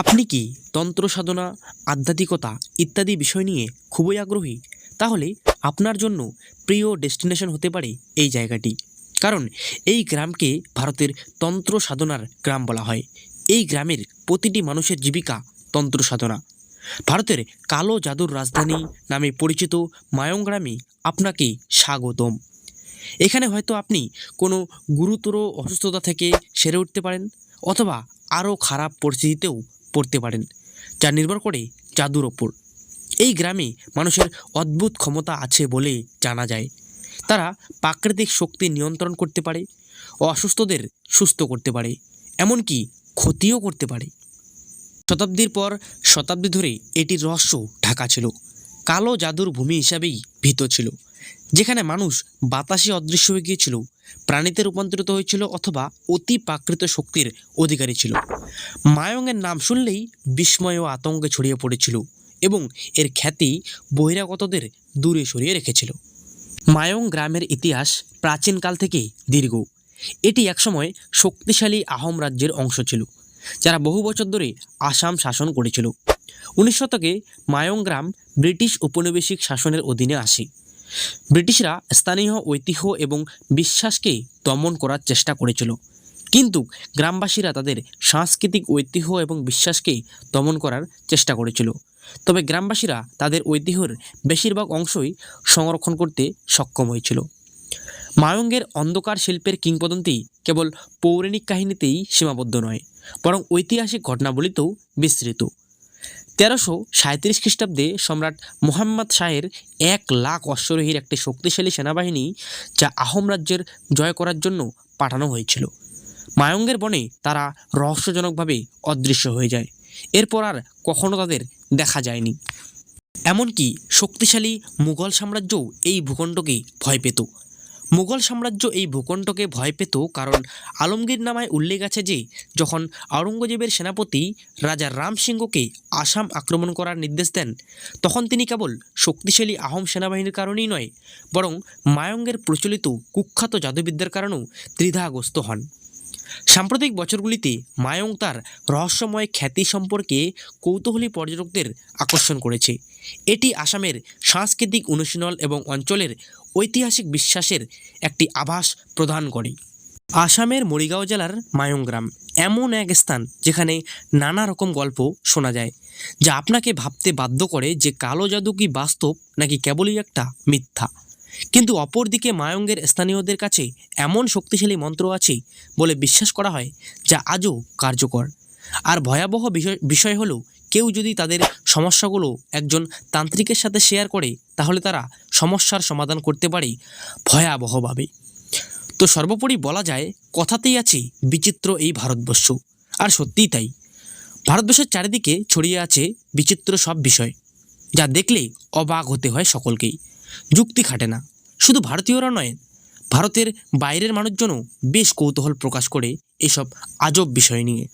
আপনি কি তন্ত্র সাধনা, আধ্যাত্মিকতা ইত্যাদি বিষয় নিয়ে খুবই আগ্রহী? তাহলে আপনার জন্য প্রিয় ডেস্টিনেশন হতে পারে এই জায়গাটি। কারণ এই গ্রামকে ভারতের তন্ত্র সাধনার গ্রাম বলা হয়। এই গ্রামের প্রতিটি মানুষের জীবিকা তন্ত্র সাধনা। ভারতের কালো জাদুর রাজধানী নামে পরিচিত মায়ং গ্রামে আপনাকে স্বাগতম। এখানে হয়তো আপনি কোনো গুরুতর অসুস্থতা থেকে সেরে উঠতে পারেন, অথবা আরও খারাপ পরিস্থিতিতেও পড়তে পারেন, যা নির্ভর করে জাদুর ওপর। এই গ্রামে মানুষের অদ্ভুত ক্ষমতা আছে বলে জানা যায়। তারা প্রাকৃতিক শক্তি নিয়ন্ত্রণ করতে পারে, অসুস্থদের সুস্থ করতে পারে, এমনকি ক্ষতিও করতে পারে। শতাব্দীর পর শতাব্দী ধরে এটির রহস্য ঢাকা ছিল। কালো জাদুর ভূমি হিসাবেই ভীত ছিল। যেখানে মানুষ বাতাসে অদৃশ্য হয়ে গিয়েছিল, প্রাণীতে রূপান্তরিত হয়েছিল অথবা অতি প্রাকৃত শক্তির অধিকারী ছিল। মায়ংয়ের নাম শুনলেই বিস্ময় ও আতঙ্কে ছড়িয়ে পড়েছিল এবং এর খ্যাতি বহিরাগতদের দূরে সরিয়ে রেখেছিল। মায়ং গ্রামের ইতিহাস প্রাচীনকাল থেকেই দীর্ঘ। এটি একসময় শক্তিশালী আহোম রাজ্যের অংশ ছিল, যারা বহু বছর ধরে আসাম শাসন করেছিল। উনিশ শতকে মায়ং গ্রাম ব্রিটিশ উপনিবেশিক শাসনের অধীনে আসে। ব্রিটিশরা স্থানীয় ঐতিহ্য এবং বিশ্বাসকে দমন করার চেষ্টা করেছিল। কিন্তু গ্রামবাসীরা তাদের সাংস্কৃতিক ঐতিহ্য এবং বিশ্বাসকে দমন করার চেষ্টা করেছিল। তবে গ্রামবাসীরা তাদের ঐতিহ্যের বেশিরভাগ অংশই সংরক্ষণ করতে সক্ষম হয়েছিল। মায়ঙ্গের অন্ধকার শিল্পের কিংবদন্তি কেবল পৌরাণিক কাহিনীতেই সীমাবদ্ধ নয়, বরং ঐতিহাসিক ঘটনাবলিতেও বিস্তৃত। তেরোশো সাঁত্রিশ খ্রিস্টাব্দে সম্রাট মোহাম্মদ শাহের এক লাখ অশ্বরোহীর একটি শক্তিশালী সেনাবাহিনী যা আহোম রাজ্যের জয় করার জন্য পাঠানো হয়েছিল। মায়ঙ্গের বনে তারা রহস্যজনকভাবে অদৃশ্য হয়ে যায়। এরপর আর কখনো তাদের দেখা যায়নি। এমনকি শক্তিশালী মুঘল সাম্রাজ্যও এই ভূখণ্ডকে ভয় পেত। মুঘল সাম্রাজ্য এই ভূখণ্ডকে ভয় পেত কারণ আলমগীর নামায় উল্লেখ আছে যে, যখন আওরঙ্গজেবের সেনাপতি রাজা রাম সিংহকে আসাম আক্রমণ করার নির্দেশ দেন, তখন তিনি কেবল শক্তিশালী আহোম সেনাবাহিনীর কারণেই নয়, বরং মায়ঙ্গের প্রচলিত কুখ্যাত জাদুবিদ্যার কারণেও দ্বিধাগ্রস্ত হন। সাম্প্রতিক বছরগুলিতে মায়ং তার রহস্যময় খ্যাতি সম্পর্কে কৌতূহলী পর্যটকদের আকর্ষণ করেছে। এটি আসামের সাংস্কৃতিক অনুশীলন এবং অঞ্চলের ঐতিহাসিক বিশ্বাসের একটি আভাস প্রদান করে। আসামের মরিগাঁও জেলার মায়ং গ্রাম এমন এক স্থান যেখানে নানা রকম গল্প শোনা যায়, যা আপনাকে ভাবতে বাধ্য করে যে কালো জাদু কি বাস্তব নাকি কেবলই একটা মিথ্যা। কিন্তু অপরদিকে মায়ঙ্গের স্থানীয়দের কাছে এমন শক্তিশালী মন্ত্র আছে বলে বিশ্বাস করা হয়, যা আজও কার্যকর। আর ভয়াবহ বিষয় বিষয় হলো, কেউ যদি তাদের সমস্যাগুলো একজন তান্ত্রিকের সাথে শেয়ার করে, তাহলে তারা সমস্যার সমাধান করতে পারে ভয়াবহভাবে। তো সর্বোপরি বলা যায়, কথাতেই আছে বিচিত্র এই ভারতবর্ষ, আর সত্যিই তাই। ভারতবর্ষের চারিদিকে ছড়িয়ে আছে বিচিত্র সব বিষয়, যা দেখলে অবাক হতে হয় সকলকেই। যুক্তি খাটে না। শুধু ভারতীয়রা নয়, ভারতের বাইরের মানুষজনও বেশ কৌতূহল প্রকাশ করে এসব আজব বিষয় নিয়ে।